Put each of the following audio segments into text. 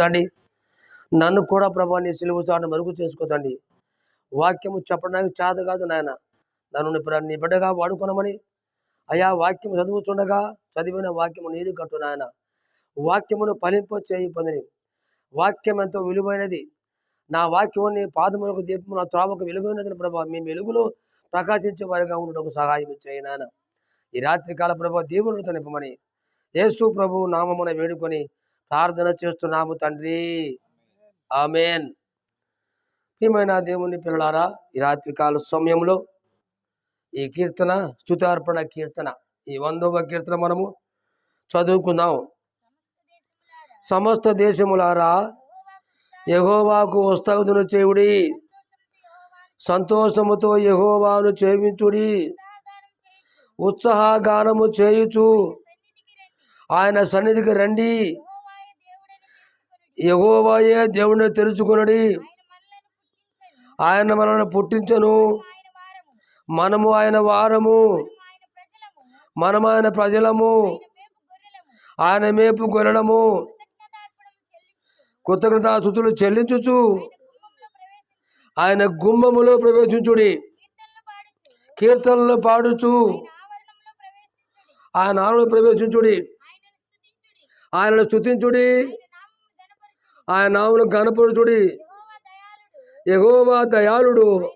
తండ్రి నన్ను కూడా ప్రభా నీ సిలువు చాటు మరుగు చేసుకోదండి. వాక్యము చెప్పడానికి చేత కాదు నాయన. నన్ను నీ బిడ్డగా వాడుకున్నామని అయా వాక్యం చదువుతుండగా చదివిన వాక్యము నీరు కట్టు నాయన. వాక్యమును ఫలింప చేయి పొందిని వాక్యం ఎంతో విలువైనది. నా వాక్యాన్ని పాదములకు దీపము నా త్రావకు వెలుగైనదని ప్రభా మీ వెలుగులో ప్రకాశించే వారిగా ఉండటకు సహాయం చేయి నాయన. ఈ రాత్రికాల ప్రభా దేవునితో నింపమని. యేసు ప్రభు నామమున వేడుకొని ప్రార్థన చేస్తున్నాము తండ్రి. ఆమెన్. ప్రియమైన దేవుని పిల్లలారా ఈ రాత్రికాల సమయంలో ఈ కీర్తన స్థుతార్పణ కీర్తన ఈ వందవ కీర్తన మనము చదువుకుందాం. సమస్త దేశములారా యహోవాకు వస్తగుదును చేయుడి. సంతోషముతో యహోవాను చేయించుడి. ఉత్సాహగానము చేయుచు ఆయన సన్నిధికి రండి. ఎగోవాయే దేవుని తెలుసుకునడి ఆయన మనల్ని పుట్టించను. మనము ఆయన వారము. మనము ఆయన ప్రజలము. ఆయన మేపు గొరడము కృతజ్ఞతాస్థుతులు చెల్లించుచు ఆయన గుమ్మములో ప్రవేశించుడి. కీర్తనలు పాడుచు ఆయన ఆరులో ప్రవేశించుడి. ఆయనను స్థుతించుడి ఆయన నామను గణపరుచుడి ఎగోవా దయాళుడు.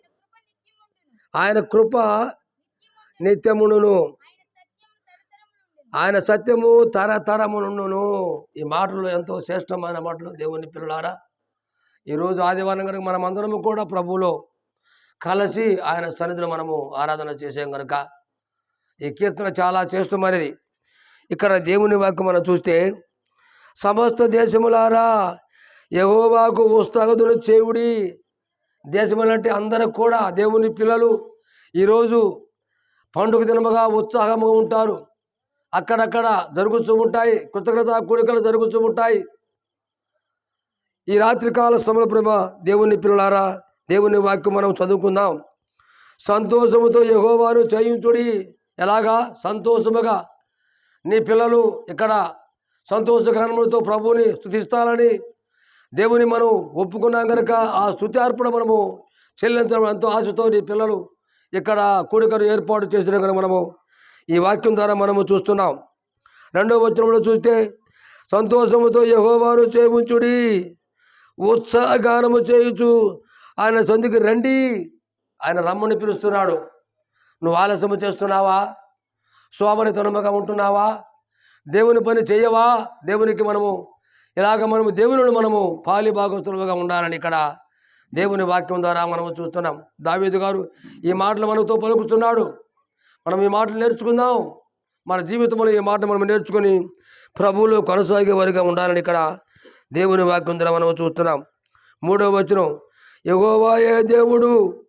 ఆయన కృప నిత్యమును ఆయన సత్యము తరతరమును ఈ మాటలు ఎంతో శ్రేష్టమైన మాటలు దేవుని పిల్లలారా. ఈరోజు ఆదివారం కనుక మనం అందరము కూడా ప్రభువులో కలిసి ఆయన సన్నిధిలో మనము ఆరాధన చేసాం కనుక ఈ కీర్తన చాలా శ్రేష్టమైనది. ఇక్కడ దేవుని వాక్యం మనం చూస్తే సమస్త దేశములారా యహోవాకు ఉస్తగదులు చేవుడి దేశములంటే అందరూ కూడా దేవుని పిల్లలు. ఈరోజు పండుగ దినముగా ఉత్సాహముగా ఉంటారు. అక్కడక్కడ జరుగుతూ ఉంటాయి. కృతజ్ఞత కూడికలు జరుగుతూ ఉంటాయి. ఈ రాత్రికాల సమల ప్రభ దేవుని పిల్లలారా దేవుని వాక్యం మనం చదువుకుందాం. సంతోషముతో యహోవాను చేయించుడి ఎలాగా? సంతోషముగా. నీ పిల్లలు ఇక్కడ సంతోషకరములతో ప్రభువుని స్థుతిస్తారని దేవుని మనం ఒప్పుకున్నాం కనుక ఆ స్థుతి అర్పణ మనము చెల్లించడం ఎంతో ఆశతో నీ పిల్లలు ఇక్కడ కూడికను ఏర్పాటు చేసిన కనుక మనము ఈ వాక్యం ద్వారా మనము చూస్తున్నాం. రెండవ వచనంలో చూస్తే సంతోషముతో యహోవాను చేయించుడి ఉత్సాహగానము చేయుచు ఆయన సంధికి రండి. ఆయన రమ్మని పిలుస్తున్నాడు. నువ్వు ఆలస్యము చేస్తున్నావా? శోభనితనముగా ఉంటున్నావా? దేవుని పని చేయవా? దేవునికి మనము ఇలాగ మనము దేవుని మనము పాలి భాగస్తులుగా ఉండాలని ఇక్కడ దేవుని వాక్యం ద్వారా మనము చూస్తున్నాం. దావీదు గారు ఈ మాటలు మనతో పలుకుతున్నాడు. మనం ఈ మాటలు నేర్చుకుందాం. మన జీవితంలో ఈ మాట మనం నేర్చుకొని ప్రభువులో కొనసాగే వారిగా ఉండాలని ఇక్కడ దేవుని వాక్యం ద్వారా మనం చూస్తున్నాం. మూడవ వచనం ఎగోవాయే దేవుడు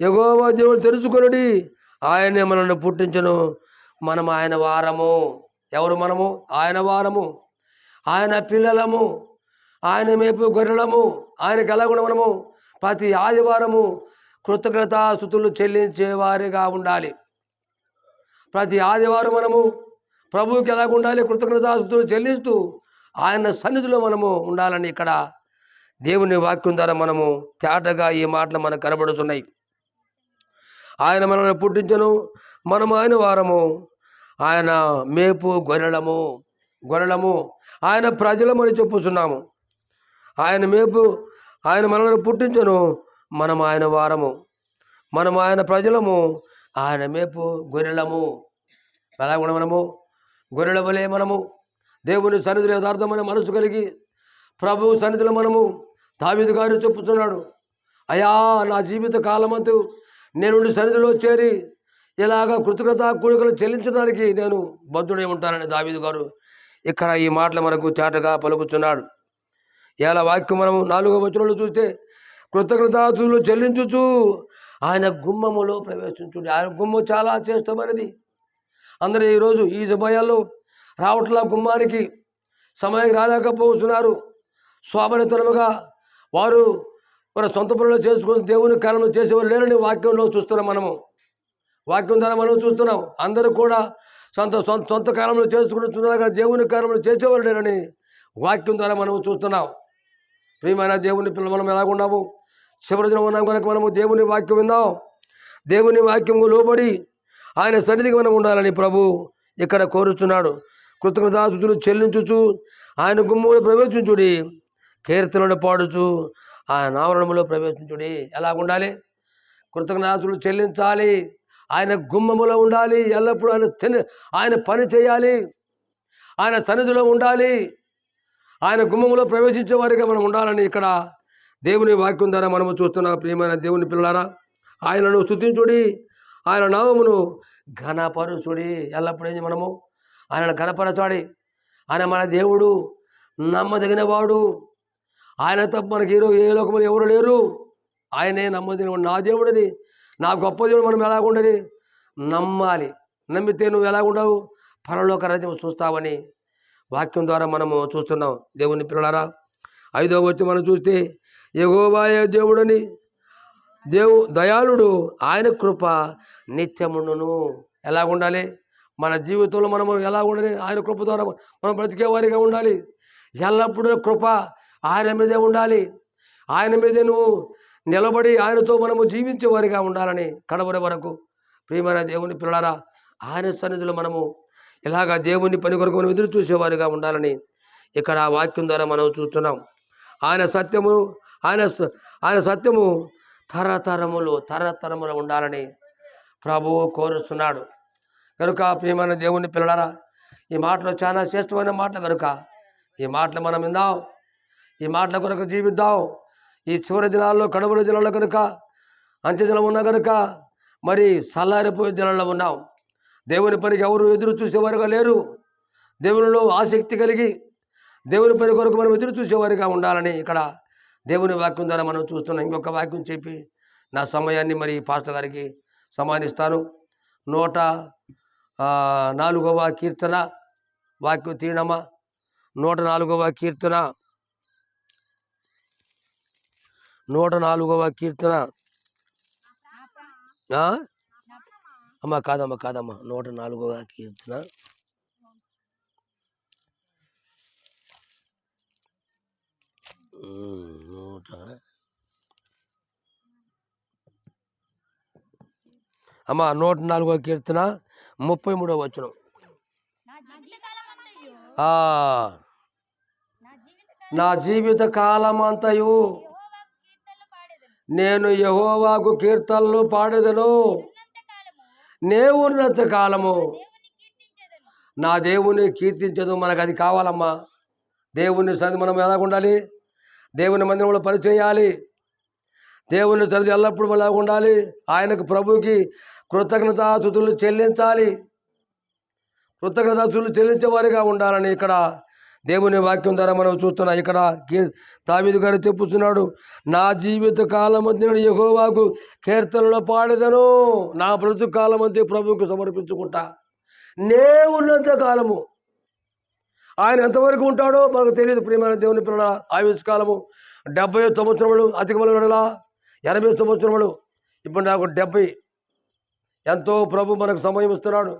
ఎగోవా దేవుడు తెలుసుకొనుడి. ఆయనే మనల్ని పుట్టించను. మనం ఆయన వారము. ఎవరు మనము? ఆయన వారము. ఆయన పిల్లలము ఆయన మేపు గొర్రెలము ఆయన ఎలా మనము ప్రతి ఆదివారము కృతజ్ఞతా స్థుతులు చెల్లించేవారిగా ఉండాలి. ప్రతి ఆదివారం మనము ప్రభువుకి ఎలాగ ఉండాలి కృతజ్ఞతాస్తుతులు చెల్లిస్తూ ఆయన సన్నిధిలో మనము ఉండాలని ఇక్కడ దేవుని వాక్యం ద్వారా మనము తేటగా ఈ మాటలు మనకు కనబడుతున్నాయి. ఆయన మనల్ని పుట్టించను మనము ఆయన వారము ఆయన మేపు గొర్రెలము గొర్రెలము ఆయన ప్రజలమని చెప్పుచున్నాము. ఆయన మేపు ఆయన మనల్ని పుట్టించను. మనం ఆయన వారము. మనం ఆయన ప్రజలము. ఆయన మేపు గొర్రెలము. ఎలా మనము. గొర్రెల వలె మనము. దేవుని సన్నిధిలో యథార్థమైన మనసు కలిగి ప్రభు సన్నిధిలో మనము. దావీదు గారు చెప్పుతున్నాడు అయా నా జీవిత కాలమంతు నేను నీ సన్నిధిలో చేరి ఇలాగ కృతజ్ఞత కూడికలు చెల్లించడానికి నేను బద్ధుడై ఉంటానని దావీదు గారు ఇక్కడ ఈ మాటలు మనకు తేటగా పలుకుతున్నాడు ఇలా వాక్యం మనం నాలుగో వచనంలో చూస్తే కృతజ్ఞతాతులు చెల్లించుచు ఆయన గుమ్మములో ప్రవేశించుండి. ఆయన గుమ్మం చాలా శ్రేష్టమైనది. అందరూ ఈరోజు ఈ సమయాల్లో రావట్ల గుమ్మానికి సమయానికి రాలేకపోతున్నారు. స్వామనితనముగా వారు మన సొంత పనులు చేసుకుని దేవుని కాలంలో చేసేవారు లేరని వాక్యంలో చూస్తున్నాం మనము. వాక్యం ద్వారా మనం చూస్తున్నాం. అందరూ కూడా సొంత సొంత సొంత కాలంలో చేసుకుంటున్నారు కానీ దేవుని కాలంలో చేసేవాళ్ళేనని వాక్యం ద్వారా మనం చూస్తున్నాం. ప్రియమైన దేవుని పిల్లలు మనం ఎలాగున్నాము? చివరి దినం ఉన్నాం కనుక మనము దేవుని వాక్యం విందాం. దేవుని వాక్యము లోబడి ఆయన సన్నిధికి మనం ఉండాలని ప్రభు ఇక్కడ కోరుచున్నాడు. కృతజ్ఞతాతులు చెల్లించుచు ఆయన గుమ్ములో ప్రవేశించుడి కీర్తనలు పాడుచు ఆయన ఆవరణములో ప్రవేశించుడి. ఎలా ఉండాలి కృతజ్ఞతాతులు చెల్లించాలి. ఆయన గుమ్మములో ఉండాలి ఎల్లప్పుడూ ఆయన తిని ఆయన పని చేయాలి ఆయన సన్నిధిలో ఉండాలి. ఆయన గుమ్మములో ప్రవేశించే వారిగా మనం ఉండాలని ఇక్కడ దేవుని వాక్యం ద్వారా మనము చూస్తున్న. ప్రియమైన దేవుని పిల్లలారా ఆయనను స్థుతించుడి ఆయన నామమును ఘనపరచుడి. ఎల్లప్పుడూ మనము? ఆయన ఘనపరచాడి ఆయన మన దేవుడు నమ్మదగిన వాడు. ఆయన తప్ప మనకి ఈరో ఏ లోకములు ఎవరు లేరు. ఆయనే నమ్మదగిన నా దేవుడిని నా గొప్ప దేవుడు మనం ఎలాగుండని నమ్మాలి. నమ్మితే నువ్వు ఎలాగుండవు? పరలోక రాజ్యం చూస్తావని వాక్యం ద్వారా మనము చూస్తున్నాం. దేవుని పిల్లలారా ఐదో వచ్చి మనం చూస్తే ఎగోవాయ దేవుడని దేవు దయాళుడు ఆయన కృప నిత్యముండును. ఎలా ఉండాలి మన జీవితంలో మనము ఎలా ఉండాలి ఆయన కృప ద్వారా మనం బ్రతికేవారిగా ఉండాలి. ఎల్లప్పుడూ కృప ఆయన మీదే ఉండాలి. ఆయన మీదే నువ్వు నిలబడి ఆయనతో మనము జీవించేవారిగా ఉండాలని కడవరి వరకు. ప్రియమైన దేవుని పిల్లలారా ఆయన సన్నిధిలో మనము ఇలాగా దేవుని పని కొరకు మనం ఎదురు చూసేవారిగా ఉండాలని ఇక్కడ ఆ వాక్యం ద్వారా మనం చూస్తున్నాం. ఆయన సత్యము ఆయన ఆయన సత్యము తరతరములు తరతరములు ఉండాలని ప్రభువు కోరుస్తున్నాడు కనుక ప్రియమైన దేవుని పిల్లలారా ఈ మాటలు చాలా శ్రేష్టమైన మాటలు కనుక ఈ మాటలు మనం విందాం. ఈ మాటల కొరకు జీవిద్దాం. ఈ చివరి దినాల్లో కడుపుల దినాల్లో కనుక అంత్యదినం ఉన్నా కనుక మరి చల్లారిపోయే దినాల్లో ఉన్నాం. దేవుని పనికి ఎవరు ఎదురు చూసేవారుగా లేరు. దేవునిలో ఆసక్తి కలిగి దేవుని పని కొరకు మనం ఎదురు చూసేవారిగా ఉండాలని ఇక్కడ దేవుని వాక్యం ద్వారా మనం చూస్తున్నాం. ఇంకొక వాక్యం చెప్పి నా సమయాన్ని మరి పాస్టర్ గారికి సమానిస్తాను. నూట నాలుగవ కీర్తన వాక్యం తీయడమా? నూట నాలుగవ కీర్తన నూట నాలుగవ కీర్తన. అమ్మ అమ్మా కాదమ్మ నూట నాలుగవ కీర్తన. నూట అమ్మా నూట నాలుగవ కీర్తన ముప్పై మూడవ వచనం నా జీవిత కాలమంతయు. నేను యహోవాకు కీర్తనలు పాడేదను. నే ఉన్నత కాలము. నా దేవుని కీర్తించదు. మనకు అది కావాలమ్మా. దేవుని సంది మనం ఎలా ఉండాలి? దేవుని మందిరంలో పనిచేయాలి దేవుని తల్లి ఎల్లప్పుడూ మనం ఎలా ఉండాలి? ఆయనకు ప్రభుకి కృతజ్ఞతాతుతులు చెల్లించాలి. కృతజ్ఞతాతులు చెల్లించేవారిగా ఉండాలని ఇక్కడ దేవుని వాక్యం ద్వారా మనం చూస్తున్నాం. ఇక్కడ కీ- దావీదు గారు చెప్పుతున్నాడు నా జీవిత కాలం నేను యెహోవాకు కీర్తనలో పాడేదను. నా బ్రతుకు కాలం అంతే ప్రభువుకు సమర్పించుకుంటా. నే ఉన్నంత కాలము ఆయన ఎంతవరకు ఉంటాడో మనకు తెలియదు ప్రియమైన దేవుని పిల్లల ఆయుష్కాలము డెబ్బై సంవత్సరములు అధికములు గడలా ఎనభై సంవత్సరములు. ఇప్పుడు నాకు డెబ్బై. ఎంతో ప్రభు మనకు సమయం ఇస్తున్నాడు.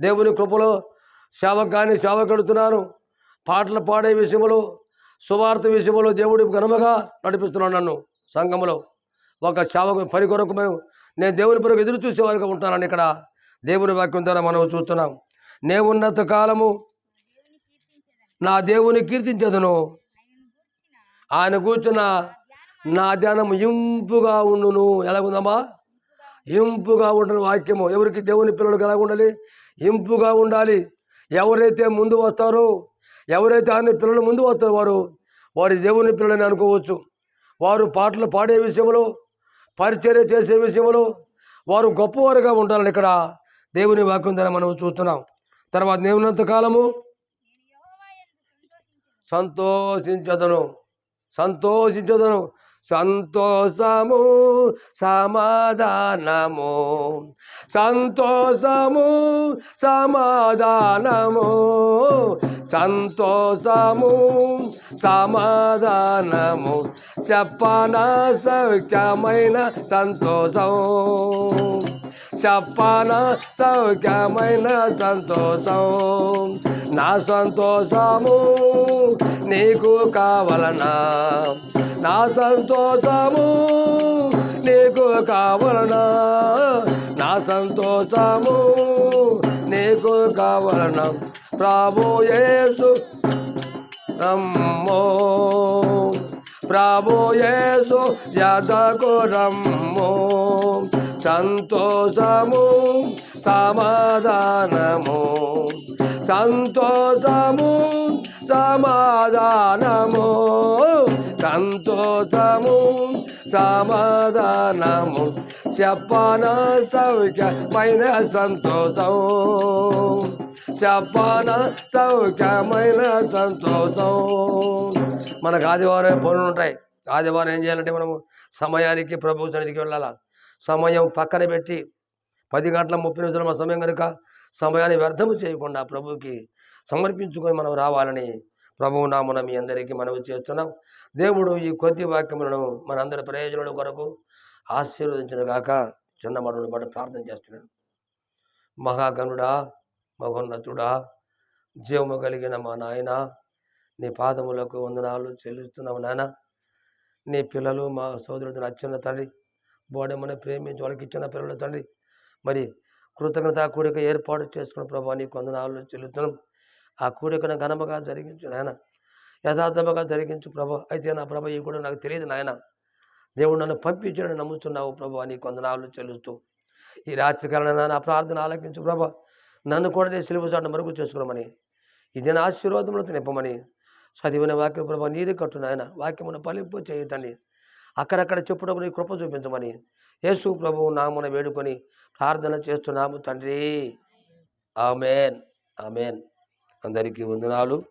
దేవుని కృపలో సేవకు కానీ సేవ కడుతున్నాను. పాటలు పాడే విషయంలో సువార్త విషయంలో దేవుడి ఘనముగా నడిపిస్తున్నాడు నన్ను సంఘములో. ఒక చావకు పని కొరకు మేము నేను దేవుని కొరకు ఎదురు చూసేవారిగా ఉంటానని ఇక్కడ దేవుని వాక్యం ద్వారా మనం చూస్తున్నాం. నే ఉన్నత కాలము నా దేవుని కీర్తించదును. ఆయన కూర్చున్న నా ధ్యానం ఇంపుగా ఉండును. ఎలాగుందమ్మా? ఇంపుగా ఉండని వాక్యము. ఎవరికి దేవుని పిల్లలకు ఎలా ఉండాలి ఇంపుగా ఉండాలి. ఎవరైతే ముందు వస్తారో ఎవరైతే ఆయన పిల్లలు ముందు వస్తారో వారు వారి దేవుని పిల్లలని అనుకోవచ్చు. వారు పాటలు పాడే విషయంలో పరిచర్య చేసే విషయంలో వారు గొప్పవారుగా ఉండాలని ఇక్కడ దేవుని వాక్యం ద్వారా మనం చూస్తున్నాం. తర్వాత దేవునంత కాలము? సంతోషించదను. సంతోషించదను. సంతోషము సమాధానము. సంతోషము సమాధానము. సంతోషము సమాధానము. చెప్పన సౌఖ్యమైన సంతోషం. చెప్పన సౌఖ్యమైన సంతోషం. నా సంతోషము నీకు కావలనా నా సంతోషము నీకు కావలనా నా సంతోషము నీకు కావలనా ప్రభు యేసు రమ్మో. ప్రభు యేసు రమ్మో. సంతోషము సమాధానము సంతోషము సమాధానము. సంతోషము సమాధానము. చెప్పన సౌఖ్యమైన సంతోషం. చెప్పన సౌఖ్యమైన సంతోషం. మనకు ఆదివారం పనులు ఉంటాయి. ఆదివారం ఏం చేయాలంటే మనము సమయానికి ప్రభు సన్నిధికి వెళ్ళాలి. సమయం పక్కన పెట్టి పది గంటల ముప్పై నిమిషాల మా సమయం కనుక సమయాన్ని వ్యర్థము చేయకుండా ప్రభుకి సమర్పించుకొని మనం రావాలని ప్రభువు నామున మీ అందరికీ మనవి చేస్తున్నాం. దేవుడు ఈ కొద్ది వాక్యములను మనందరి ప్రయోజనాల కొరకు ఆశీర్వదించిన గాక చిన్న మడును బట్టి ప్రార్థన చేస్తున్నాను. మహాగనుడా మహోన్నతుడా జీవము కలిగిన మా నాయన నీ పాదములకు వందనాలు చెల్లిస్తున్నాము నాయన. నీ పిల్లలు మా సోదరుడు నచ్చిన తండ్రి బోడెమ్మని ప్రేమించి వాళ్ళకి ఇచ్చిన పిల్లల తండ్రి మరి కృతజ్ఞత కూడిక ఏర్పాటు చేసుకున్న ప్రభావ నీ వందనాలు చెల్లుతున్నాం ఆ కూడికను ఘనముగా జరిగించు నాయన. యథార్థముగా జరిగించు ప్రభా. అయితే నా ప్రభ ఈ కూడా నాకు తెలియదు నాయన. దేవుడు నన్ను పంపించాడని నమ్ముతున్నావు ప్రభా నీ కొందనాలు చెల్లుస్తూ. ఈ రాత్రి కాలంలో నా ప్రార్థన ఆలకించు ప్రభా. నన్ను కూడా సిలువు సిలువ మరుగు చేసుకున్నామని ఇది నా ఆశీర్వాదములతో నింపమని. చదివిన వాక్యం ప్రభా నీరు కట్టు నాయన. వాక్యమును పలింపు చేయతండి అక్కడక్కడ చెప్పుటకు నీ కృప చూపించమని. యేసు ప్రభువు నామున వేడుకొని ప్రార్థన చేస్తున్నాము తండ్రి. ఆమెన్. ఆమెన్. అందరికీ వందనాలు.